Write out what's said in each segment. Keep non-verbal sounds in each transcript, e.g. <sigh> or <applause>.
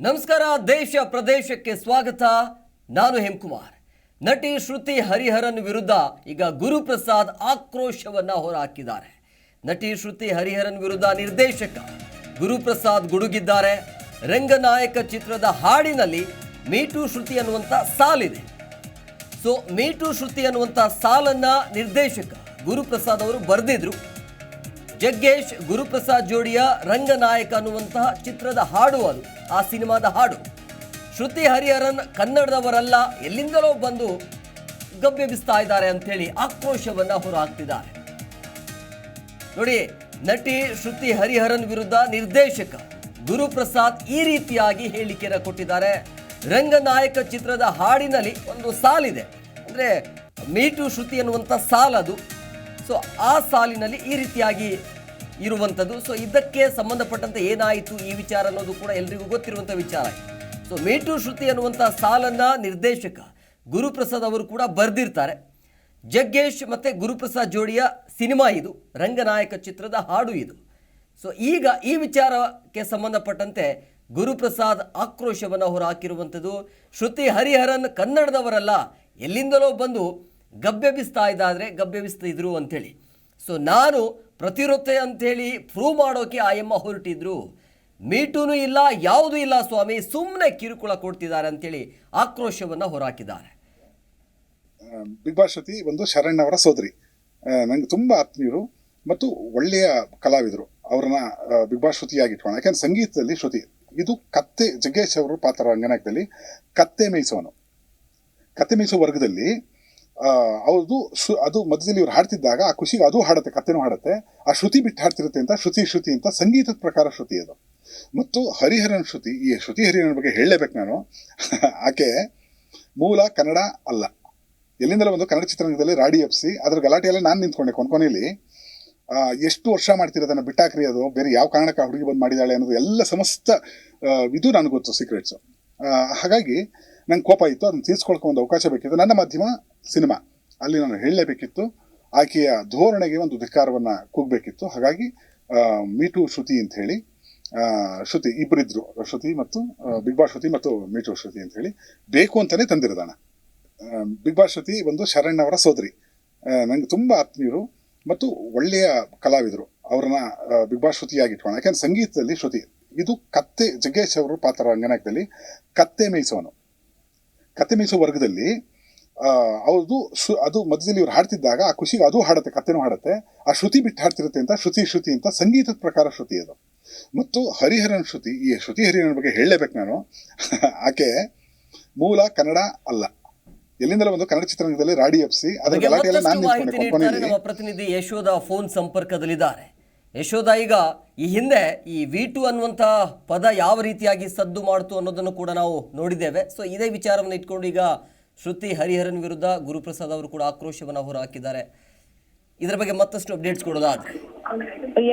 ನಮಸ್ಕಾರ, ದೇಶ ಪ್ರದೇಶಕ್ಕೆ ಸ್ವಾಗತ. ನಾನು ಹೆಮ್ಕುಮಾರ್. ನಟಿ ಶ್ರುತಿ ಹರಿಹರನ್ ವಿರುದ್ಧ ಈಗ ಗುರುಪ್ರಸಾದ್ ಆಕ್ರೋಶವನ್ನ ಹೊರಹಾಕಿದ್ದಾರೆ. ನಟಿ ಶ್ರುತಿ ಹರಿಹರನ್ ವಿರುದ್ಧ ನಿರ್ದೇಶಕ ಗುರುಪ್ರಸಾದ್ ಗುಡುಗಿದ್ದಾರೆ. ರಂಗನಾಯಕ ಚಿತ್ರದ ಹಾಡಿನಲ್ಲಿ ಮೀಟು ಶ್ರುತಿ ಅನ್ನುವಂಥ ಸಾಲಿದೆ. ಸೊ ಮೀಟು ಶ್ರುತಿ ಅನ್ನುವಂಥ ಸಾಲನ್ನ ನಿರ್ದೇಶಕ ಗುರುಪ್ರಸಾದ್ ಅವರು ಬರೆದಿದ್ರು. ಜಗ್ಗೇಶ್, ಗುರುಪ್ರಸಾದ್ ಜೋಡಿಯ ರಂಗನಾಯಕ ಅನ್ನುವಂತಹ ಚಿತ್ರದ ಹಾಡು ಅದು. ಆ ಸಿನಿಮಾದ ಹಾಡು. ಶ್ರುತಿ ಹರಿಹರನ್ ಕನ್ನಡದವರಲ್ಲ, ಎಲ್ಲಿಂದಲೋ ಬಂದು ಗಬ್ಬೆಬ್ಬಿಸ್ತಾ ಇದ್ದಾರೆ ಅಂತೇಳಿ ಆಕ್ರೋಶವನ್ನ ಹೊರಹಾಕ್ತಿದ್ದಾರೆ. ನೋಡಿ, ನಟಿ ಶ್ರುತಿ ಹರಿಹರನ್ ವಿರುದ್ಧ ನಿರ್ದೇಶಕ ಗುರುಪ್ರಸಾದ್ ಈ ರೀತಿಯಾಗಿ ಹೇಳಿಕೆಯನ್ನು ಕೊಟ್ಟಿದ್ದಾರೆ. ರಂಗನಾಯಕ ಚಿತ್ರದ ಹಾಡಿನಲ್ಲಿ ಒಂದು ಸಾಲಿದೆ. ಅಂದ್ರೆ ಮೀಟು ಶ್ರುತಿ ಅನ್ನುವಂಥ ಸಾಲದು. ಸೊ, ಆ ಸಾಲಿನಲ್ಲಿ ಈ ರೀತಿಯಾಗಿ ಇರುವಂಥದ್ದು. ಸೊ ಇದಕ್ಕೆ ಸಂಬಂಧಪಟ್ಟಂತೆ ಏನಾಯಿತು ಈ ವಿಚಾರ ಅನ್ನೋದು ಕೂಡ ಎಲ್ರಿಗೂ ಗೊತ್ತಿರುವಂಥ ವಿಚಾರ. ಸೊ ಮೇಟು ಶ್ರುತಿ ಅನ್ನುವಂಥ ಸಾಲನ್ನ ನಿರ್ದೇಶಕ ಗುರುಪ್ರಸಾದ್ ಅವರು ಕೂಡ ಬರೆದಿರ್ತಾರೆ. ಜಗ್ಗೇಶ್ ಮತ್ತು ಗುರುಪ್ರಸಾದ್ ಜೋಡಿಯ ಸಿನಿಮಾ ಇದು, ರಂಗನಾಯಕ ಚಿತ್ರದ ಹಾಡು ಇದು. ಸೊ ಈಗ ಈ ವಿಚಾರಕ್ಕೆ ಸಂಬಂಧಪಟ್ಟಂತೆ ಗುರುಪ್ರಸಾದ್ ಆಕ್ರೋಶವನ್ನು ಹೊರಹಾಕಿರುವಂಥದ್ದು. ಶ್ರುತಿ ಹರಿಹರನ್ ಕನ್ನಡದವರಲ್ಲ, ಎಲ್ಲಿಂದಲೋ ಬಂದು ಗಬ್ಬೆಬಿಸ್ತಾ ಇದ್ದಾದರೆ ಗಬ್ಬೆಬಿಸ್ತಿದ್ರು ಅಂಥೇಳಿ. ಸೊ ನಾನು ಪ್ರತಿರೊತ್ತೆ ಅಂಥೇಳಿ ಪ್ರೂವ್ ಮಾಡೋಕೆ ಆಯಮ್ಮ ಹೊರಟಿದ್ರು. ಮೀಟೂನು ಇಲ್ಲ, ಯಾವುದೂ ಇಲ್ಲ ಸ್ವಾಮಿ ಸುಮ್ಮನೆ ಕಿರುಕುಳ ಕೊಡ್ತಿದ್ದಾರೆ ಅಂತೇಳಿ ಆಕ್ರೋಶವನ್ನು ಹೊರಹಾಕಿದ್ದಾರೆ ಬಿಗ್ ಬಾಸ್ ಒಂದು ಶರಣ್ ಅವರ ಸೋದರಿ. ನಂಗೆ ತುಂಬ ಆತ್ಮೀಯರು ಮತ್ತು ಒಳ್ಳೆಯ ಕಲಾವಿದರು. ಅವ್ರನ್ನ ಬಿಗ್ ಬಾಸ್ ಶ್ರುತಿಯಾಗಿಟ್ಕೋಣ ಯಾಕಂದ್ರೆ ಸಂಗೀತದಲ್ಲಿ ಶ್ರುತಿ, ಇದು ಕತ್ತೆ, ಜಗ್ಗೇಶ್ ಅವರು ಪಾತ್ರ ರಂಗನಾಯಕದಲ್ಲಿ ಕತ್ತೆ ಮೇಯಿಸುವನು ಕತ್ತೆ ಮೇಯಿಸೋ ವರ್ಗದಲ್ಲಿ ಅವ್ರದ್ದು ಶು- ಅದು ಮಧ್ಯದಲ್ಲಿ ಇವ್ರು ಹಾಡ್ತಿದ್ದಾಗ ಆ ಖುಷಿಗೆ ಅದು ಹಾಡುತ್ತೆ, ಕತ್ತೆನೂ ಹಾಡುತ್ತೆ. ಆ ಶ್ರುತಿ ಬಿಟ್ಟು ಹಾಡ್ತಿರುತ್ತೆ ಅಂತ ಶ್ರುತಿ ಶ್ರುತಿ ಅಂತ ಸಂಗೀತದ ಪ್ರಕಾರ ಶ್ರುತಿ ಅದು. ಮತ್ತು ಹರಿಹರನ್ ಶ್ರುತಿ, ಈ ಶ್ರುತಿ ಹರಿಹರನ್ ಬಗ್ಗೆ ಹೇಳಲೇಬೇಕು ನಾನು. <laughs> ಆಕೆ ಮೂಲ ಕನ್ನಡ ಅಲ್ಲ. ಎಲ್ಲಿಂದಲೂ ಒಂದು ಕನ್ನಡ ಚಿತ್ರರಂಗದಲ್ಲಿ ರಾಡಿ ಎಪ್ಸಿ ಅದ್ರ ಗಲಾಟೆಯಲ್ಲೇ ನಾನು ನಿಂತ್ಕೊಂಡೆ ಕೊನೆಯಲ್ಲಿ ಎಷ್ಟು ವರ್ಷ ಮಾಡ್ತಿರೋದನ್ನ ಬಿಟ್ಟಾಕ್ರಿ ಅದು. ಬೇರೆ ಯಾವ ಕಾರಣಕ್ಕೆ ಹುಡುಗಿ ಬಂದು ಮಾಡಿದಾಳೆ ಅನ್ನೋದು ಎಲ್ಲ ಸಮಸ್ತ ಇದು ನನಗೆ ಗೊತ್ತು ಸೀಕ್ರೆಟ್ಸು ಹಾಗಾಗಿ ನಂಗೆ ಕೋಪ ಇತ್ತು, ಅದನ್ನು ತೀರಿಸ್ಕೊಳ್ಕೊ ಒಂದು ಅವಕಾಶ ಬೇಕಿತ್ತು. ನನ್ನ ಮಾಧ್ಯಮ ಸಿನಿಮಾ. ಅಲ್ಲಿ ನಾನು ಹೇಳಲೇಬೇಕಿತ್ತು. ಆಕೆಯ ಧೋರಣೆಗೆ ಒಂದು ಧಿಕ್ಕಾರವನ್ನು ಕೂಗಬೇಕಿತ್ತು. ಹಾಗಾಗಿ ಮೀಟು ಶ್ರುತಿ ಅಂತ ಹೇಳಿ ಶ್ರುತಿ ಇಬ್ಬರಿದ್ರು ಶ್ರುತಿ ಮತ್ತು ಬಿಗ್ ಬಾಸ್ ಶ್ರುತಿ ಮತ್ತು ಮೀಟು ಶ್ರುತಿ ಅಂತ ಹೇಳಿ, ಬೇಕು ಅಂತಲೇ ತಂದಿರೋದಣ್ಣ ಬಿಗ್ ಬಾಸ್ ಶ್ರುತಿ ಒಂದು ಶರಣ್ ಅವರ ಸೋದರಿ. ನನಗೆ ತುಂಬ ಆತ್ಮೀಯರು ಮತ್ತು ಒಳ್ಳೆಯ ಕಲಾವಿದರು. ಅವ್ರನ್ನ ಬಿಗ್ ಬಾಸ್ ಶ್ರುತಿಯಾಗಿ ಯಾಕೆಂದ್ರೆ ಸಂಗೀತದಲ್ಲಿ ಶ್ರುತಿ, ಇದು ಕತ್ತೆ ಜಗ್ಗೇಶ್ ಅವರು ಪಾತ್ರ ರಂಗನಾಯಕದಲ್ಲಿ ಕತ್ತೆ ಮೇಯಿಸೋನು ಕತ್ತೆ ಮೀಸೋ ವರ್ಗದಲ್ಲಿ ಆ, ಅವ್ರದ್ದು ಶು- ಅದು ಮಧ್ಯದಲ್ಲಿ ಇವ್ರು ಹಾಡ್ತಿದ್ದಾಗ ಆ ಖುಷಿಗೆ ಅದು ಹಾಡುತ್ತೆ ಕತ್ತೆನೂ ಹಾಡುತ್ತೆ. ಆ ಶ್ರುತಿ ಬಿಟ್ಟು ಹಾಡ್ತಿರುತ್ತೆ ಅಂತ ಶ್ರುತಿ ಶ್ರುತಿ ಅಂತ ಸಂಗೀತದ ಪ್ರಕಾರ ಶ್ರುತಿ ಅದು. ಮತ್ತು ಹರಿಹರನ್ ಶ್ರುತಿ ಈ ಶ್ರುತಿ ಹರಿಹರನ್ ಬಗ್ಗೆ ಹೇಳಲೇಬೇಕು ನಾನು. <laughs> ಆಕೆ ಮೂಲ ಕನ್ನಡ ಅಲ್ಲ. ಎಲ್ಲಿಂದಲೂ ಒಂದು ಕನ್ನಡ ಚಿತ್ರರಂಗದಲ್ಲಿ ರಾಡಿ ಎಪ್ಸಿ ಅದರ ಗಲಾಟೆ ಎಲ್ಲ ನಾನು ನಿಂತ್ಕೊಂಡೆ ಪ್ರತಿನಿಧಿ ಯಶೋಧ ಫೋನ್ ಸಂಪರ್ಕದಲ್ಲಿದ್ದಾರೆ. ಯಶೋಧ ಈಗ ಈ ಹಿಂದೆ ಈ ವಿ ಟು ಅನ್ನುವಂಥ ಪದ ಯಾವ ರೀತಿಯಾಗಿ ಸದ್ದು ಮಾಡ್ತು ಅನ್ನೋದನ್ನು ಕೂಡ ನಾವು ನೋಡಿದ್ದೇವೆ. ಸೊ ಇದೇ ವಿಚಾರವನ್ನು ಇಟ್ಕೊಂಡು ಈಗ ಶ್ರುತಿ ಹರಿಹರನ್ ವಿರುದ್ಧ ಗುರುಪ್ರಸಾದ್ ಅವರು ಕೂಡ ಆಕ್ರೋಶವನ್ನು ಹೊರಹಾಕಿದ್ದಾರೆ. ಇದರ ಬಗ್ಗೆ ಮತ್ತಷ್ಟು ಅಪ್ಡೇಟ್ಸ್ ಕೊಡೋದಾದ್ರೆ.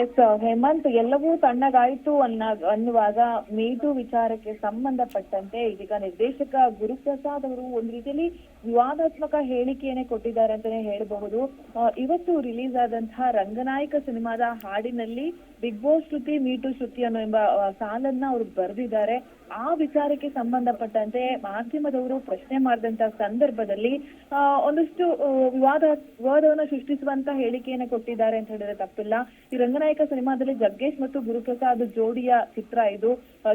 ಎಸ್ ಹೇಮಂತ್ ಎಲ್ಲವೂ ತಣ್ಣಗಾಯ್ತು ಅನ್ನ, ಅನ್ನುವಾಗ ಮೇಟು ವಿಚಾರಕ್ಕೆ ಸಂಬಂಧಪಟ್ಟಂತೆ ಇದೀಗ ನಿರ್ದೇಶಕ ಗುರುಪ್ರಸಾದ್ ಅವರು ಒಂದ್ ರೀತಿಯಲ್ಲಿ ವಿವಾದಾತ್ಮಕ ಹೇಳಿಕೆಯನ್ನೇ ಕೊಟ್ಟಿದ್ದಾರೆ ಅಂತಾನೆ ಹೇಳಬಹುದು. ಇವತ್ತು ರಿಲೀಸ್ ಆದಂತಹ ರಂಗನಾಯಕ ಸಿನಿಮಾದ ಹಾಡಿನಲ್ಲಿ Bigg Boss Shruti me too Shruti ಅನ್ನೋ ಎಂಬ ಸಾಲನ್ನ ಅವರು ಬರೆದಿದ್ದಾರೆ. ಆ ವಿಚಾರಕ್ಕೆ ಸಂಬಂಧಪಟ್ಟಂತೆ ಮಾಧ್ಯಮದವರು ಪ್ರಶ್ನೆ ಮಾಡಿದಂತ ಸಂದರ್ಭದಲ್ಲಿ ಒಂದಷ್ಟು ವಿವಾದ, ವಿವಾದವನ್ನ ಸೃಷ್ಟಿಸುವಂತ ಹೇಳಿಕೆಯನ್ನು ಕೊಟ್ಟಿದ್ದಾರೆ ಅಂತ ಹೇಳಿದ್ರೆ ತಪ್ಪಿಲ್ಲ. ಈ ರಂಗನಾಯಕ ಸಿನಿಮಾದಲ್ಲಿ ಜಗ್ಗೇಶ್ ಮತ್ತು ಗುರುಪ್ರಸಾದ್ ಜೋಡಿಯ ಚಿತ್ರ ಇದು.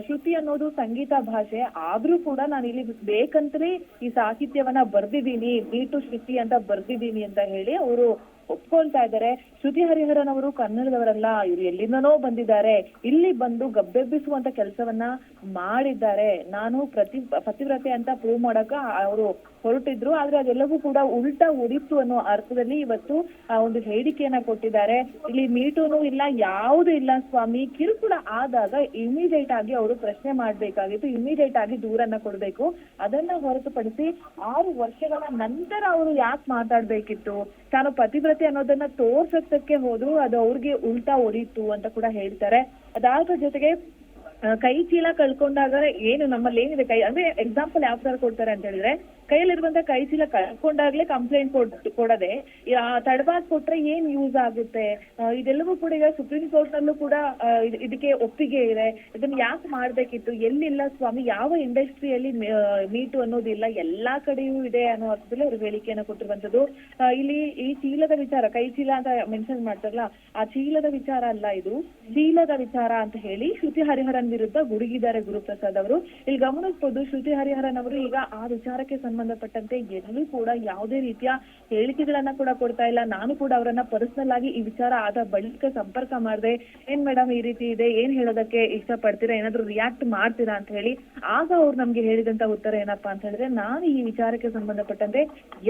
ಶ್ರುತಿ ಅನ್ನೋದು ಸಂಗೀತ ಭಾಷೆ. ಆದ್ರೂ ಕೂಡ ನಾನು ಇಲ್ಲಿ ಬೇಕಂತಲೇ ಈ ಸಾಹಿತ್ಯವನ್ನ ಬರ್ದಿದ್ದೀನಿ. ಮೀಟು ಶ್ರುತಿ ಅಂತ ಬರ್ದಿದ್ದೀನಿ ಅಂತ ಹೇಳಿ ಅವರು ಒಪ್ಕೊಳ್ತಾ ಇದ್ದಾರೆ. ಶ್ರುತಿ ಹರಿಹರನ್ ಅವರು ಕನ್ನಡದವರಲ್ಲ, ಇವ್ರು ಎಲ್ಲಿಂದನೋ ಬಂದಿದ್ದಾರೆ. ಇಲ್ಲಿ ಬಂದು ಗಬ್ಬೆಬ್ಬಿಸುವಂತ ಕೆಲಸವನ್ನ ಮಾಡಿದ್ದಾರೆ. ನಾನು ಪ್ರತಿ ಪತಿವ್ರತೆ ಅಂತ ಪ್ರೂವ್ ಮಾಡಕ ಅವರು ಹೊರಟಿದ್ರು. ಆದ್ರೆ ಅದೆಲ್ಲವೂ ಕೂಡ ಉಲ್ಟಾ ಉಡಿತು ಅನ್ನೋ ಅರ್ಥದಲ್ಲಿ ಇವತ್ತು ಆ ಒಂದು ಹೇಳಿಕೆಯನ್ನ ಕೊಟ್ಟಿದ್ದಾರೆ. ಇಲ್ಲಿ ಮೀಟೂನು ಇಲ್ಲ, ಯಾವುದು ಇಲ್ಲ ಸ್ವಾಮಿ. ಕಿರುಕುಳ ಆದಾಗ ಇಮಿಡಿಯೇಟ್ ಆಗಿ ಅವರು ಪ್ರಶ್ನೆ ಮಾಡ್ಬೇಕಾಗಿತ್ತು. ಇಮಿಡಿಯೇಟ್ ಆಗಿ ದೂರನ್ನ ಕೊಡ್ಬೇಕು. ಅದನ್ನ ಹೊರತುಪಡಿಸಿ ಆರು ವರ್ಷಗಳ ನಂತರ ಅವರು ಯಾಕೆ ಮಾತಾಡ್ಬೇಕಿತ್ತು? ತಾನು ಪತಿವ್ರತೆ ಅನ್ನೋದನ್ನ ತೋರ್ಸಕ್ಕೆ ಹೋದ್ರು ಅದು ಅವ್ರಿಗೆ ಉಲ್ಟಾ ಹೊಡೀತು ಅಂತ ಕೂಡ ಹೇಳ್ತಾರೆ. ಅದಾದ್ರ ಜೊತೆಗೆ ಕೈ ಚೀಲ ಕಳ್ಕೊಂಡಾಗ ಏನು ನಮ್ಮಲ್ಲಿ ಏನಿದೆ ಕೈ, ಅಂದ್ರೆ ಎಕ್ಸಾಂಪಲ್ ಯಾವ ತರ ಕೊಡ್ತಾರೆ ಅಂತ ಹೇಳಿದ್ರೆ ಕೈಯಲ್ಲಿರುವಂತ ಕೈ ಚೀಲ ಕಳ್ಕೊಂಡಾಗ್ಲೇ ಕಂಪ್ಲೇಂಟ್ ಕೊಡದೆ ತಡವಾಗಿ ಕೊಟ್ರೆ ಏನ್ ಯೂಸ್ ಆಗುತ್ತೆ? ಇದೆಲ್ಲವೂ ಕೂಡ ಈಗ ಸುಪ್ರೀಂ ಕೋರ್ಟ್ ನಲ್ಲೂ ಕೂಡ ಇದಕ್ಕೆ ಒಪ್ಪಿಗೆ ಇದೆ. ಇದನ್ನ ಯಾಕೆ ಮಾಡ್ಬೇಕಿತ್ತು? ಎಲ್ಲಿಲ್ಲ ಸ್ವಾಮಿ? ಯಾವ ಇಂಡಸ್ಟ್ರಿಯಲ್ಲಿ ಮೀಟು ಅನ್ನೋದಿಲ್ಲ. ಎಲ್ಲಾ ಕಡೆಯೂ ಇದೆ ಅನ್ನೋ ಅರ್ಥದಲ್ಲಿ ಅವರು ಹೇಳಿಕೆಯನ್ನು ಕೊಟ್ಟಿರುವಂತದ್ದು ಇಲ್ಲಿ ಈ ಚೀಲದ ವಿಚಾರ, ಕೈ ಚೀಲ ಅಂತ ಮೆನ್ಷನ್ ಮಾಡ್ತಾರಲ್ಲ, ಆ ಚೀಲದ ವಿಚಾರ ಅಲ್ಲ ಇದು. ಚೀಲದ ವಿಚಾರ ಅಂತ ಹೇಳಿ ಶ್ರುತಿ ಹರಿಹರನ್ ವಿರುದ್ಧ ಗುಡುಗಿದ್ದಾರೆ ಗುರುಪ್ರಸಾದ್ ಅವರು. ಇಲ್ಲಿ ಗಮನಿಸಬಹುದು ಶ್ರುತಿ ಹರಿಹರನ್ ಅವರು ಈಗ ಆ ವಿಚಾರಕ್ಕೆ ಸಂಬಂಧಪಟ್ಟಂತೆ ಎಲ್ಲೂ ಕೂಡ ಯಾವುದೇ ರೀತಿಯ ಹೇಳಿಕೆಗಳನ್ನ ಕೂಡ ಕೊಡ್ತಾ ಇಲ್ಲ. ನಾನು ಕೂಡ ಅವರನ್ನ ಪರ್ಸನಲ್ ಆಗಿ ಈ ವಿಚಾರ ಆದ ಬಳಿಕ ಸಂಪರ್ಕ ಮಾಡಿದೆ, ಏನ್ ಮೇಡಮ್ ಈ ರೀತಿ ಇದೆ, ಏನ್ ಹೇಳೋದಕ್ಕೆ ಇಷ್ಟ ಪಡ್ತೀರಾ ಏನಾದ್ರು ರಿಯಾಕ್ಟ್ ಮಾಡ್ತೀರಾ ಅಂತ ಹೇಳಿ ಆಗ ಅವ್ರು ನಮ್ಗೆ ಹೇಳಿದಂತ ಉತ್ತರ ಏನಪ್ಪಾ ಅಂತ ಹೇಳಿದ್ರೆ, ನಾನು ಈ ವಿಚಾರಕ್ಕೆ ಸಂಬಂಧಪಟ್ಟಂತೆ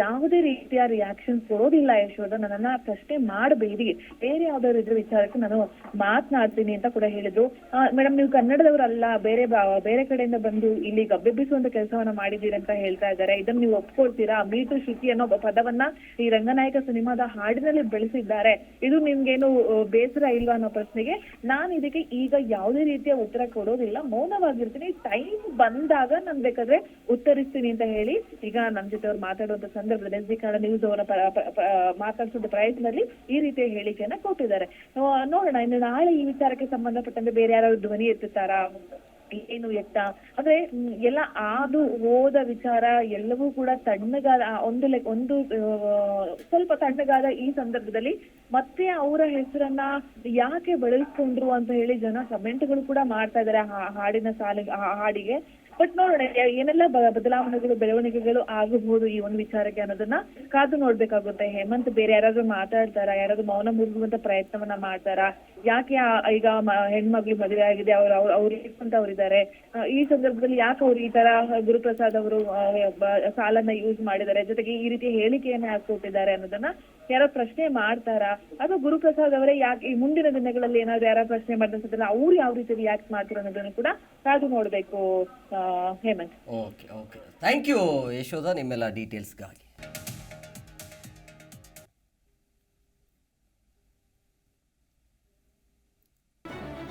ಯಾವುದೇ ರೀತಿಯ ರಿಯಾಕ್ಷನ್ ಕೊಡೋದಿಲ್ಲ ಯಶೋಧ. ನನ್ನನ್ನ ಪ್ರಶ್ನೆ ಮಾಡಬೇಡಿ. ಬೇರೆ ಯಾವ್ದಾದ್ರು ಇದ್ರ ವಿಚಾರಕ್ಕೆ ನಾನು ಮಾತನಾಡ್ತೀನಿ ಅಂತ ಕೂಡ ಹೇಳಿದ್ರು ಮೇಡಮ್ ನೀವು ಕನ್ನಡದವರಲ್ಲ, ಬೇರೆ ಬೇರೆ ಕಡೆಯಿಂದ ಬಂದು ಇಲ್ಲಿ ಗಬ್ಬೆಬ್ಬಿಸುವಂತ ಕೆಲಸವನ್ನ ಮಾಡಿದ್ದೀರಿ ಅಂತ ಹೇಳ್ತಾ ಇದ್ದಾರೆ. ಇದನ್ನ ನೀವು ಒಪ್ಕೊಳ್ತೀರಾ? ಮೀಟು ಶ್ರುತಿ ಅನ್ನೋ ಪದವನ್ನ ಈ ರಂಗನಾಯಕ ಸಿನಿಮಾದ ಹಾಡಿನಲ್ಲಿ ಬೆಳೆಸಿದ್ದಾರೆ. ಇದು ನಿಮ್ಗೇನು ಬೇಸರ ಇಲ್ವಾ ಅನ್ನೋ ಪ್ರಶ್ನೆಗೆ? ನಾನು ಇದಕ್ಕೆ ಈಗ ಯಾವುದೇ ರೀತಿಯ ಉತ್ತರ ಕೊಡೋದಿಲ್ಲ. ಮೌನವಾಗಿರ್ತೀನಿ. ಟೈಮ್ ಬಂದಾಗ ನಾನು ಬೇಕಾದ್ರೆ ಉತ್ತರಿಸ್ತೀನಿ ಅಂತ ಹೇಳಿ ಈಗ ನಮ್ ಜೊತೆ ಅವ್ರು ಮಾತಾಡುವಂತ ಸಂದರ್ಭದಲ್ಲಿ ಜಿ ಕನ್ನಡ ನ್ಯೂಸ್ ಅವರ ಮಾತಾಡ್ಸೋದ ಪ್ರಯತ್ನದಲ್ಲಿ ಈ ರೀತಿಯ ಹೇಳಿಕೆಯನ್ನ ಕೊಟ್ಟಿದ್ದಾರೆ. ನೋಡೋಣ, ಇನ್ನು ನಾಳೆ ಈ ವಿಚಾರಕ್ಕೆ ಸಂಬಂಧಪಟ್ಟಂತೆ ಬೇರೆ ಯಾರಾದ್ರು ಧ್ವನಿ ಎತ್ತುತ್ತಾರಾ? ಏನು ಎತ್ತ? ಅಂದ್ರೆ ಎಲ್ಲ ಆದು ಹೋದ ವಿಚಾರ ಎಲ್ಲವೂ ಕೂಡ ತಣ್ಣಗಾದ ಒಂದು ಲೈಕ್, ಒಂದು ಸ್ವಲ್ಪ ತಣ್ಣಗಾದ ಈ ಸಂದರ್ಭದಲ್ಲಿ ಮತ್ತೆ ಅವರ ಹೆಸರನ್ನ ಯಾಕೆ ಬಳಸ್ಕೊಂಡ್ರು ಅಂತ ಹೇಳಿ ಜನ ಕಮೆಂಟ್ಗಳು ಕೂಡ ಮಾಡ್ತಾ ಇದಾರೆ ಹಾಡಿನ ಸಾಲಿಗೆ ಆ, ಹಾಡಿಗೆ. ಬಟ್ ನೋಡೋಣ ಏನೆಲ್ಲ ಬದಲಾವಣೆಗಳು, ಬೆಳವಣಿಗೆಗಳು ಆಗಬಹುದು ಈ ಒಂದು ವಿಚಾರಕ್ಕೆ ಅನ್ನೋದನ್ನ ಕಾದು ನೋಡ್ಬೇಕಾಗುತ್ತೆ. ಹೇಮಂತ್ ಬೇರೆ ಯಾರಾದ್ರೂ ಮಾತಾಡ್ತಾರಾ? ಯಾರಾದ್ರೂ ಮೌನ ಮುರಿಯುವಂತ ಪ್ರಯತ್ನವನ್ನ ಮಾಡ್ತಾರಾ? ಯಾಕೆ ಈಗ ಹೆಣ್ಮಗ್ಳು ಮದುವೆ ಆಗಿದೆ, ಅವ್ರು ಅವ್ರು ಅಂತ ಅವ್ರಿದ್ದಾರೆ ಈ ಸಂದರ್ಭದಲ್ಲಿ ಯಾಕೆ ಅವ್ರು ಈ ತರ ಗುರುಪ್ರಸಾದ್ ಅವರು ಸಾಲನ್ನ ಯೂಸ್ ಮಾಡಿದ್ದಾರೆ? ಜೊತೆಗೆ ಈ ರೀತಿ ಹೇಳಿಕೆಯನ್ನ ಯಾಕೆ ಕೊಟ್ಟಿದ್ದಾರೆ ಅನ್ನೋದನ್ನ ಯಾರೋ ಪ್ರಶ್ನೆ ಮಾಡ್ತಾರಾ? ಅದು ಗುರುಪ್ರಸಾದ್ ಅವರೇ ಯಾಕೆ, ಈ ಮುಂದಿನ ದಿನಗಳಲ್ಲಿ ಏನಾದ್ರು ಯಾರ ಪ್ರಶ್ನೆ ಮಾಡಿದ್ರೆ ಅವ್ರು ಯಾವ ರೀತಿ ರಿಯಾಕ್ಟ್ ಮಾಡ್ತಾರೆ ಅನ್ನೋದನ್ನು ಕೂಡ ಕಾದು ನೋಡ್ಬೇಕು Hemanth. Okay okay thank you Yashodha, ನಿಮ್ಮೆಲ್ಲ ಡೀಟೇಲ್ಸ್ಗಾಗಿ